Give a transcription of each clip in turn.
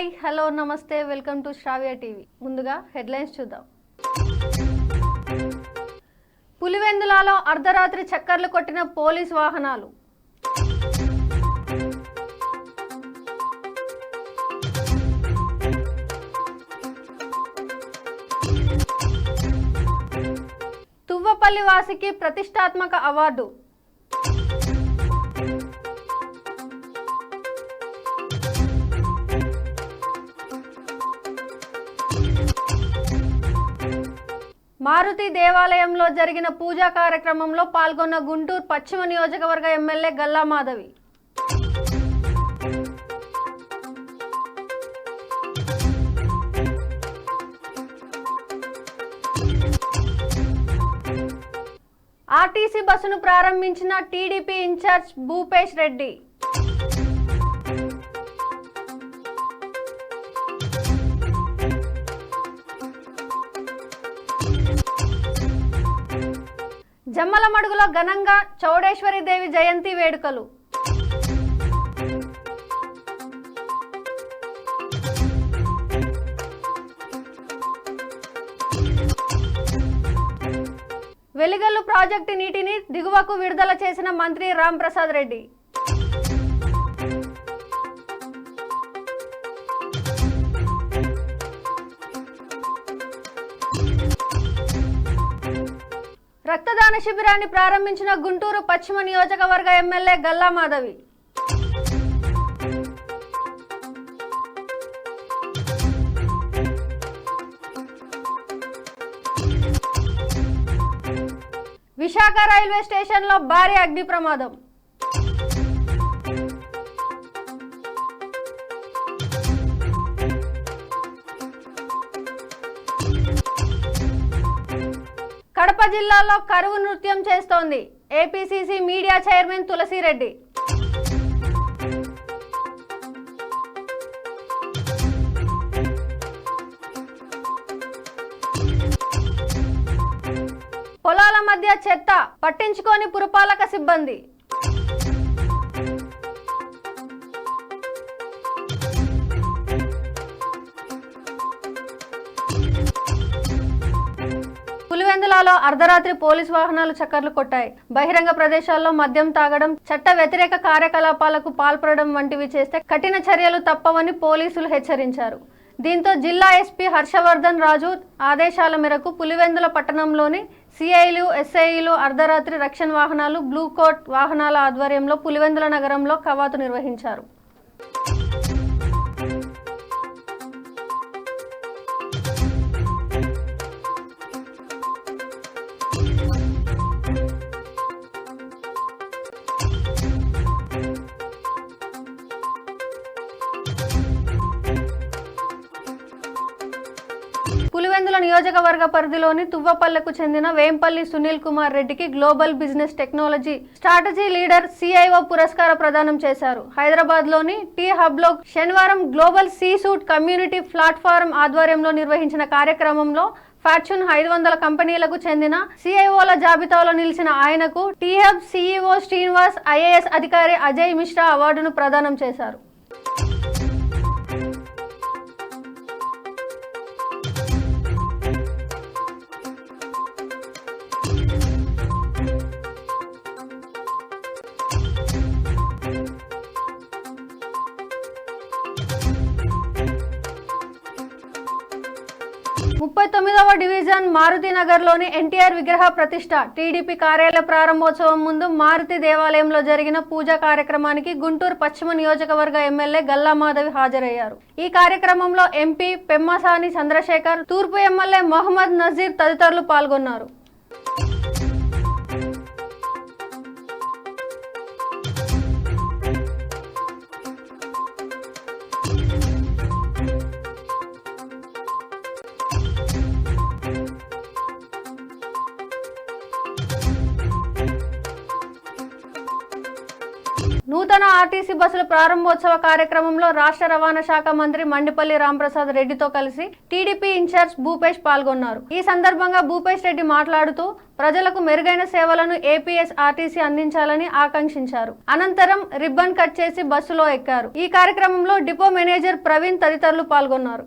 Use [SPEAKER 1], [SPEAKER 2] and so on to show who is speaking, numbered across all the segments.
[SPEAKER 1] Hi hello నమస్తే welcome to Sravya TV. ముందుగా headlines చూద్దాం. పులివెందులలో అర్ధరాత్రి చక్కర్లు కొట్టిన పోలీస్ వాహనాలు. తువ్వపల్లి వాసికి ప్రతిష్టాత్మక అవార్డు. మారుతి దేవాలయంలో జరిగిన పూజా కార్యక్రమంలో పాల్గొన్న గుంటూరు పశ్చిమ నియోజకవర్గ ఎమ్మెల్యే గల్లా మాధవి. ఆర్టీసీ బస్సును ప్రారంభించిన టీడీపీ ఇన్ఛార్జ్ భూపేష్ రెడ్డి. జమ్మలమడుగులో ఘనంగా చౌడేశ్వరి దేవి జయంతి వేడుకలు. వెలిగల్లు ప్రాజెక్టు నీటిని దిగువకు విడుదల చేసిన మంత్రి రాంప్రసాద్ రెడ్డి. రక్తదాన శిబిరాన్ని ప్రారంభించిన గుంటూరు పశ్చిమ నియోజకవర్గ ఎమ్మెల్యే గల్లా మాధవి. విశాఖ రైల్వే స్టేషన్లో భారీ అగ్ని ప్రమాదం కడప జిల్లాలో కరువు నృత్యం చేస్తోంది. APCC media chairman Tulasireddy. పొలాల మధ్య చెత్త పట్టించుకోని పురపాలక సిబ్బంది. జిల్లాలో అర్ధరాత్రి పోలీస్ వాహనాలు చక్కర్లు కొట్టాయి. బహిరంగ ప్రదేశాల్లో మద్యం తాగడం చట్ట వ్యతిరేక కార్యకలాపాలకు పాల్పడడం వంటివి చేస్తే కఠిన చర్యలు తప్పవని పోలీసులు హెచ్చరించారు. దీంతో జిల్లా ఎస్పీ హర్షవర్ధన్ రాజు ఆదేశాల మేరకు పులివెందుల పట్టణంలోని సిఐలు ఎస్ఐలు అర్ధరాత్రి రక్షణ వాహనాలు బ్లూ కోట్ వాహనాల ఆధ్వర్యంలో పులివెందుల నగరంలో కవాతు నిర్వహించారు. నియోజకవర్గ పరిధిలోని తువ్వపల్లెకు చెందిన వేంపల్లి సునీల్ కుమార్ రెడ్డికి global business technology strategy leader CIO పురస్కార ప్రదానం చేశారు. హైదరాబాద్లోని టీ హబ్లో శనివారం global C suite community platform ఆధ్వర్యంలో నిర్వహించిన కార్యక్రమంలో ఫార్చ్యూన్ ఐదు వందల కంపెనీలకు చెందిన సిఐఓల జాబితాలో నిలిచిన ఆయనకు టీహబ్ సిఇఓ శ్రీనివాస్ ఐఏఎస్ అధికారి అజయ్ మిశ్రా అవార్డును ప్రదానం చేశారు. ముప్పై డివిజన్ మారుతినగర్లోని ఎన్టీఆర్ విగ్రహ ప్రతిష్ట. టీడీపీ కార్యాలయ ప్రారంభోత్సవం ముందు మారుతి దేవాలయంలో జరిగిన పూజా కార్యక్రమానికి గుంటూరు పశ్చిమ నియోజకవర్గ ఎమ్మెల్యే గల్లా మాధవి హాజరయ్యారు. ఈ కార్యక్రమంలో ఎంపీ పెమ్మసాని చంద్రశేఖర్ తూర్పు ఎమ్మెల్యే మొహమ్మద్ నజీర్ తదితరులు పాల్గొన్నారు. నూతన ఆర్టీసీ బస్సుల ప్రారంభోత్సవ కార్యక్రమంలో రాష్ట్ర రవాణా శాఖ మంత్రి మండిపల్లి రాంప్రసాద్ రెడ్డితో కలిసి టీడీపీ ఇన్ఛార్జ్ భూపేష్ పాల్గొన్నారు. ఈ సందర్భంగా భూపేష్ రెడ్డి మాట్లాడుతూ ప్రజలకు మెరుగైన సేవలను ఏపీఎస్ ఆర్టీసీ అందించాలని ఆకాంక్షించారు. అనంతరం రిబ్బన్ కట్ చేసి బస్సులో ఎక్కారు. ఈ కార్యక్రమంలో డిపో మేనేజర్ ప్రవీణ్ తదితరులు పాల్గొన్నారు.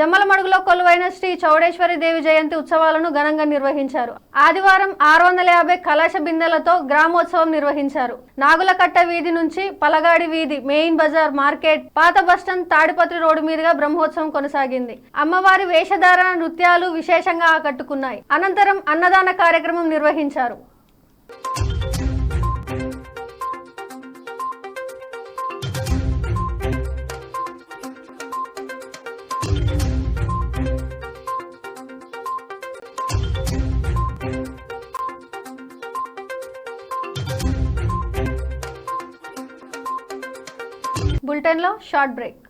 [SPEAKER 1] జమ్మలమడుగులో కొలువైన శ్రీ చౌడేశ్వరి దేవి జయంతి ఉత్సవాలను ఘనంగా నిర్వహించారు. ఆదివారం ఆరు వందల యాభై కలశ బిందెలతో గ్రామోత్సవం నిర్వహించారు. నాగులకట్ట వీధి నుంచి పలగాడి వీధి మెయిన్ బజార్ మార్కెట్ పాత బస్టాండ్ తాడిపత్రి రోడ్డు మీదుగా బ్రహ్మోత్సవం కొనసాగింది. అమ్మవారి వేషధారణ నృత్యాలు విశేషంగా ఆకట్టుకున్నాయి. అనంతరం అన్నదాన కార్యక్రమం నిర్వహించారు.
[SPEAKER 2] short break.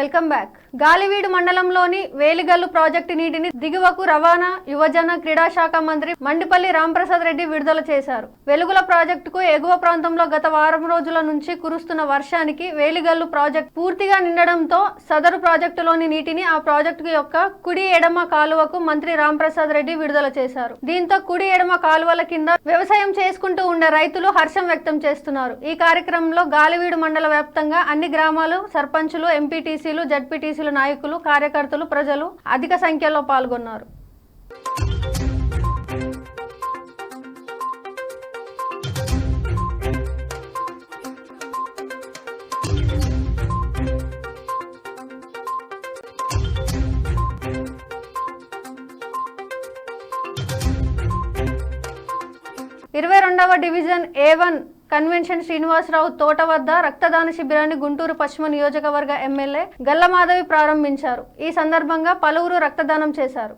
[SPEAKER 1] Welcome back. Galiveedu మండలంలోని వేలిగల్లు ప్రాజెక్టు నీటిని దిగువకు రవాణా యువజన క్రీడా శాఖ మంత్రి మండిపల్లి రాంప్రసాద్ రెడ్డి విడుదల చేశారు. వెలుగుల ప్రాజెక్టుకు ఎగువ ప్రాంతంలో గత వారం రోజుల నుంచి కురుస్తున్న వర్షానికి వేలిగల్లు ప్రాజెక్టు పూర్తిగా నిండడంతో సదరు ప్రాజెక్టులోని నీటిని ఆ ప్రాజెక్టు యొక్క కుడి ఎడమ కాలువకు మంత్రి రాంప్రసాద్ రెడ్డి విడుదల చేశారు. దీంతో కుడి ఎడమ కాలువల కింద వ్యవసాయం చేసుకుంటూ ఉండే రైతులు హర్షం వ్యక్తం చేస్తున్నారు. ఈ కార్యక్రమంలో గాలివీడు మండల వ్యాప్తంగా అన్ని గ్రామాలు సర్పంచులు ఎంపీటీసీ ఎంపీటీసీలు జడ్పీటీసీల నాయకులు కార్యకర్తలు ప్రజలు అధిక సంఖ్యలో పాల్గొన్నారు. ఇరవై రెండవ division A one convention Srinivasarao తోట వద్ద రక్తదాన శిబిరాన్ని గుంటూరు పశ్చిమ నియోజకవర్గ ఎమ్మెల్యే గల్లమాధవి ప్రారంభించారు. ఈ సందర్భంగా పలువురు రక్తదానం చేశారు.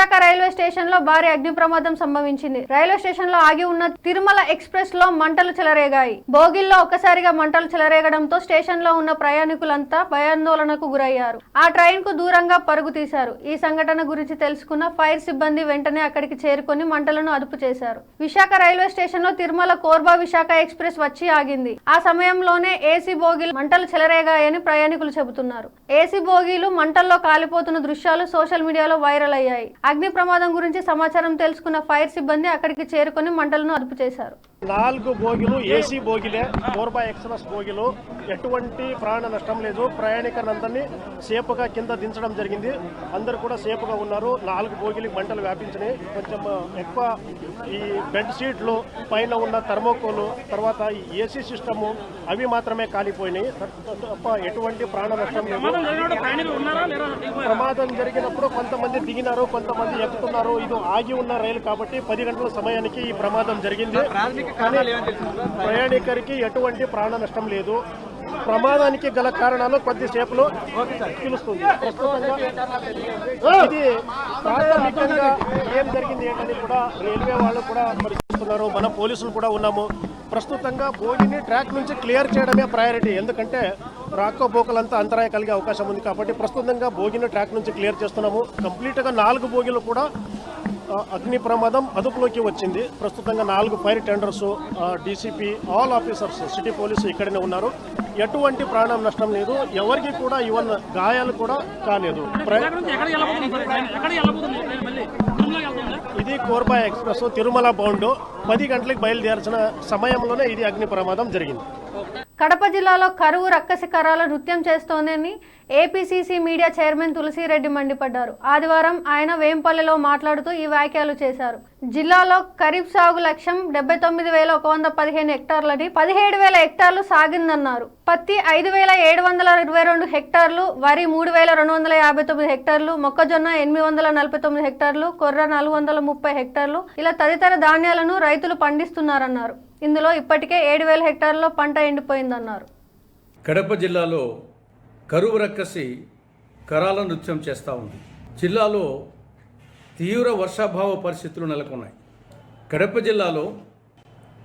[SPEAKER 1] విశాఖ రైల్వే స్టేషన్లో భారీ అగ్ని ప్రమాదం సంభవించింది. రైల్వే స్టేషన్లో ఆగి ఉన్న తిరుమల ఎక్స్ప్రెస్లో మంటలు చెలరేగాయి. బోగిల్లో ఒక్కసారిగా మంటలు చెలరేగడంతో స్టేషన్లో ఉన్న ప్రయాణికులంతా భయాందోళనకు గురయ్యారు. ఆ ట్రైన్కు దూరంగా పరుగు తీశారు. ఈ సంఘటన గురించి తెలుసుకున్న ఫైర్ సిబ్బంది వెంటనే అక్కడికి చేరుకుని మంటలను అదుపు చేశారు. విశాఖ రైల్వే స్టేషన్లో తిరుమల కోర్బా విశాఖ ఎక్స్ప్రెస్ వచ్చి ఆగింది. ఆ సమయంలోనే ఏసీ బోగిలు మంటలు చెలరేగాయని ప్రయాణికులు చెబుతున్నారు. ఏసీ బోగీలు మంటల్లో కాలిపోతున్న దృశ్యాలు సోషల్ మీడియాలో వైరల్ అయ్యాయి. అగ్ని ప్రమాదం గురించి సమాచారం తెలుసుకున్న ఫైర్ సిబ్బంది అక్కడికి చేరుకొని మంటలను అదుపు చేశారు
[SPEAKER 3] నాలుగు బోగిలు ఏసీ బోగిలే కోర్బా ఎక్స్ప్రెస్ బోగిలు ఎటువంటి ప్రాణ నష్టం లేదు. ప్రయాణికులందరినీ సేపుగా కింద దించడం జరిగింది. అందరు కూడా సేపుగా ఉన్నారు. నాలుగు బోగిలు మంటలు వ్యాపించినాయి. కొంచెం ఎక్కువ ఈ బెడ్ షీట్లు పైన ఉన్న థర్మోకోలు తర్వాత ఈ ఏసీ సిస్టము అవి మాత్రమే కాలిపోయినాయి. తప్ప ఎటువంటి ప్రాణ నష్టం లేదు. ప్రమాదం జరిగినప్పుడు కొంతమంది దిగినారు కొంతమంది ఎక్కుతున్నారు. ఇది ఆగి ఉన్న రైలు కాబట్టి పది గంటల సమయానికి ఈ ప్రమాదం జరిగింది. ప్రయాణికురికి ఎటువంటి ప్రాణ నష్టం లేదు. ప్రమాదానికి గల కారణాలు కొద్దిసేపులో తెలుస్తుంది. ఇది ప్రాథమికంగా ఏం జరిగింది ఏంటని కూడా రైల్వే వాళ్ళు కూడా పరిశీలిస్తున్నారు. మన పోలీసులు కూడా ఉన్నాము. ప్రస్తుతంగా బోగిని ట్రాక్ నుంచి క్లియర్ చేయడమే ప్రయారిటీ. ఎందుకంటే రాకపోకలంతా అంతరాయం కలిగే అవకాశం ఉంది కాబట్టి ప్రస్తుతంగా బోగిని ట్రాక్ నుంచి క్లియర్ చేస్తున్నాము. కంప్లీట్గా నాలుగు బోగిలు కూడా అగ్ని ప్రమాదం అదుపులోకి వచ్చింది. ప్రస్తుతంగా నాలుగు fire tenders DCP all officers city police ఇక్కడనే ఉన్నారు. ఎటువంటి ప్రాణం నష్టం లేదు. ఎవరికి కూడా ఈవెన్ గాయాలు కూడా కాలేదు. ప్ర- ఇది కోర్బా ఎక్స్ప్రెస్ తిరుమల బౌండ్. పది గంటలకు బయలుదేర్చిన సమయంలోనే ఇది అగ్ని ప్రమాదం జరిగింది.
[SPEAKER 1] కడప జిల్లాలో కరువు రక్కసికరాల నృత్యం చేస్తోందని ఏపీసీసీ మీడియా చైర్మన్ తులసిరెడ్డి మండిపడ్డారు. ఆదివారం ఆయన వేంపల్లిలో మాట్లాడుతూ ఈ వ్యాఖ్యలు చేశారు. జిల్లాలో ఖరీఫ్ సాగు లక్ష్యం డెబ్బై తొమ్మిది వేల ఒక వంద పదిహేను హెక్టార్లని పదిహేడు వేల హెక్టార్లు సాగిందన్నారు. పత్తి ఐదు వేల ఏడు వందల ఇరవై రెండు హెక్టార్లు వరి మూడు వేల రెండు వందల యాభై తొమ్మిది హెక్టార్లు మొక్కజొన్న ఎనిమిది వందల నలభై తొమ్మిది హెక్టార్లు కొర్ర నాలుగు వందల ముప్పై హెక్టార్లు ఇలా తదితర ధాన్యాలను రైతులు పండిస్తున్నారన్నారు. ఇందులో ఇప్పటికే ఏడు వేల హెక్టార్లలో పంట ఎండిపోయిందన్నారు.
[SPEAKER 4] కడప జిల్లాలో కరువు రక్కసి కరాల నృత్యం చేస్తూ ఉంది. జిల్లాలో తీవ్ర వర్షాభావ పరిస్థితులు నెలకొన్నాయి. కడప జిల్లాలో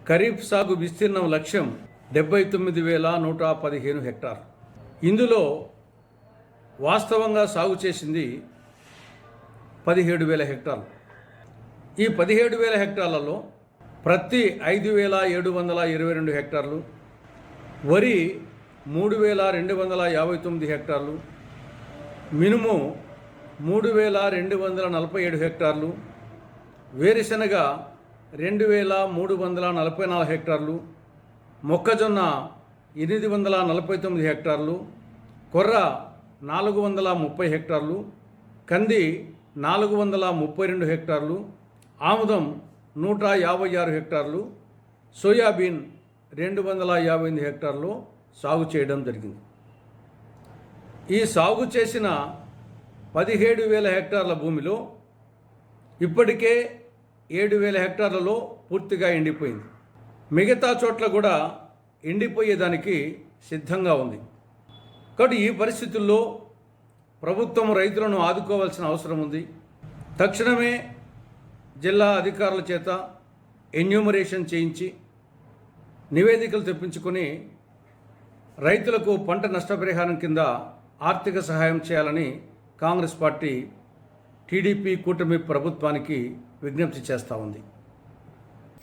[SPEAKER 4] ఖరీఫ్ సాగు విస్తీర్ణం లక్ష్యం డెబ్బై తొమ్మిది వేల నూట పదిహేను హెక్టార్. ఇందులో వాస్తవంగా సాగు చేసింది పదిహేడు వేల హెక్టార్లు. ఈ పదిహేడు వేల హెక్టార్లలో ప్రతి ఐదు వేల ఏడు వందల ఇరవై రెండు హెక్టార్లు వరి మూడు వేల రెండు వందల యాభై తొమ్మిది హెక్టార్లు మినుము మూడు వేల రెండు వందల నలభై ఏడు హెక్టార్లు వేరుశనగ రెండు వేల మూడు వందల నలభై నాలుగు హెక్టార్లు మొక్కజొన్న ఎనిమిది వందల నలభై తొమ్మిది హెక్టార్లు కొర్ర నాలుగు వందల ముప్పై హెక్టార్లు కంది నాలుగు వందల ముప్పై రెండు హెక్టార్లు ఆముదం నూట యాభై ఆరు హెక్టార్లు సోయాబీన్ రెండు వందల యాభై ఎనిమిది హెక్టార్లు సాగు చేయడం జరిగింది. ఈ సాగు చేసిన పదిహేడు వేల హెక్టార్ల భూమిలో ఇప్పటికే ఏడు వేల హెక్టార్లలో పూర్తిగా ఎండిపోయింది. మిగతా చోట్ల కూడా ఎండిపోయేదానికి సిద్ధంగా ఉంది. కాబట్టి ఈ పరిస్థితుల్లో ప్రభుత్వం రైతులను ఆదుకోవాల్సిన అవసరం ఉంది. తక్షణమే జిల్లా అధికారుల చేత ఎన్యూమరేషన్ చేయించి నివేదికలు తెప్పించుకొని రైతులకు పంట నష్టపరిహారం కింద ఆర్థిక సహాయం చేయాలని కాంగ్రెస్ పార్టీ టీడీపీ కూటమి ప్రభుత్వానికి విజ్ఞప్తి చేస్తూ ఉంది.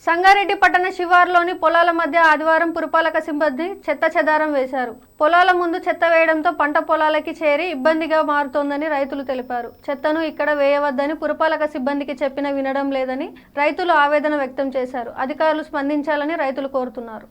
[SPEAKER 1] సంగారెడ్డి పట్టణ శివారులోని పొలాల మధ్య ఆదివారం పురపాలక సిబ్బంది చెత్త చెదారం వేశారు. పొలాల ముందు చెత్త వేయడంతో పంట పొలాలకి చేరి ఇబ్బందిగా మారుతోందని రైతులు తెలిపారు. చెత్తను ఇక్కడ వేయవద్దని పురపాలక సిబ్బందికి చెప్పిన వినడం లేదని రైతులు ఆవేదన వ్యక్తం చేశారు. అధికారులు స్పందించాలని రైతులు కోరుతున్నారు.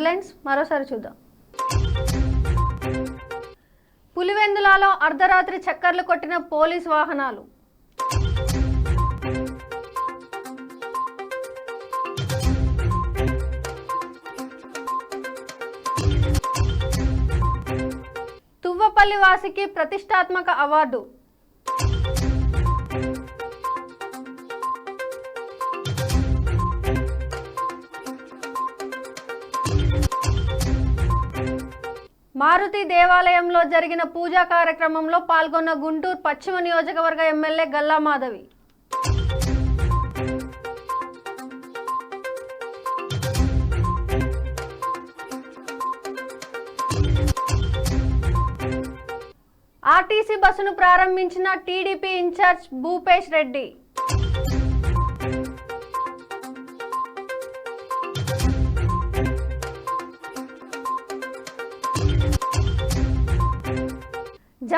[SPEAKER 1] హెడ్లైన్స్ మరోసారి చూద్దాం. పులివెందులలో అర్ధరాత్రి చక్కర్లు కొట్టిన పోలీస్ వాహనాలు. తువ్వపల్లి వాసికి ప్రతిష్టాత్మక అవార్డు. మారుతి దేవాలయంలో జరిగిన పూజా కార్యక్రమంలో పాల్గొన్న గుంటూరు పశ్చిమ నియోజకవర్గ ఎమ్మెల్యే గల్లా మాధవి. ఆర్టీసీ బస్సును ప్రారంభించిన టీడీపీ ఇన్ఛార్జ్ భూపేష్ రెడ్డి.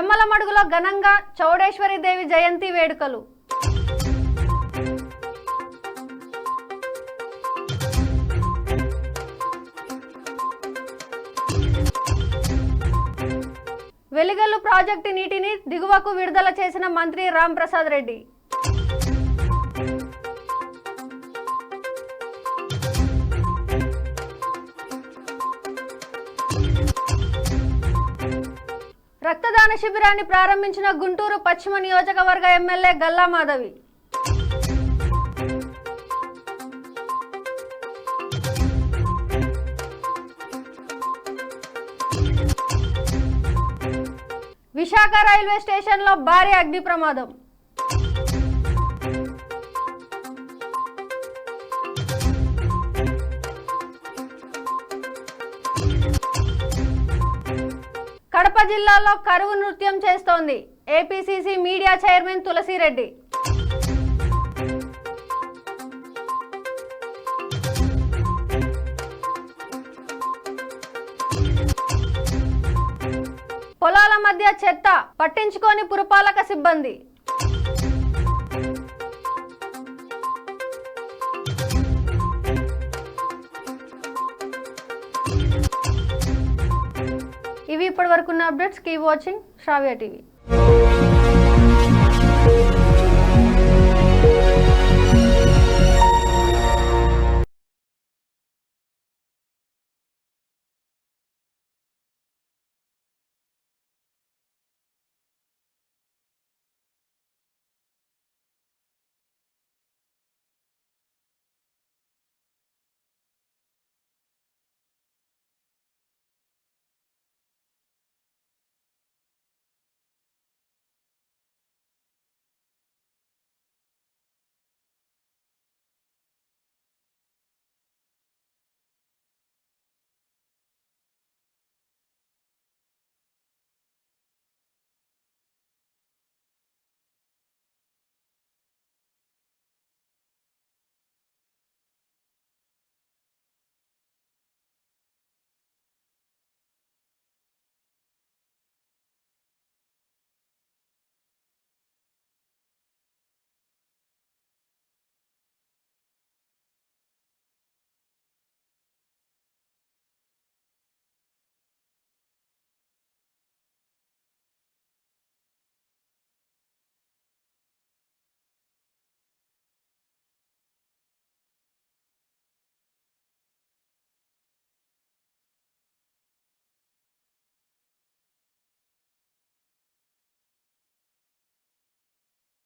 [SPEAKER 1] జమ్మలమడుగులో ఘనంగా చౌడేశ్వరి దేవి జయంతి వేడుకలు. వెలిగల్లు ప్రాజెక్టు నీటిని దిగువకు విడుదల చేసిన మంత్రి రాంప్రసాద్ రెడ్డి. అవగాహన శిబిరాన్ని ప్రారంభించిన గుంటూరు పశ్చిమ నియోజకవర్గ ఎమ్మెల్యే గల్లా మాధవి. విశాఖ రైల్వే స్టేషన్లో భారీ అగ్ని ప్రమాదం జిల్లాలో కరువు నృత్యం చేస్తోంది. APCC media chairman Tulasireddy. పొలాల మధ్య చెత్త పట్టించుకోని పురపాలక సిబ్బంది. ఇవి ఇప్పటి వరకు ఉన్న updates keep watching Shravya TV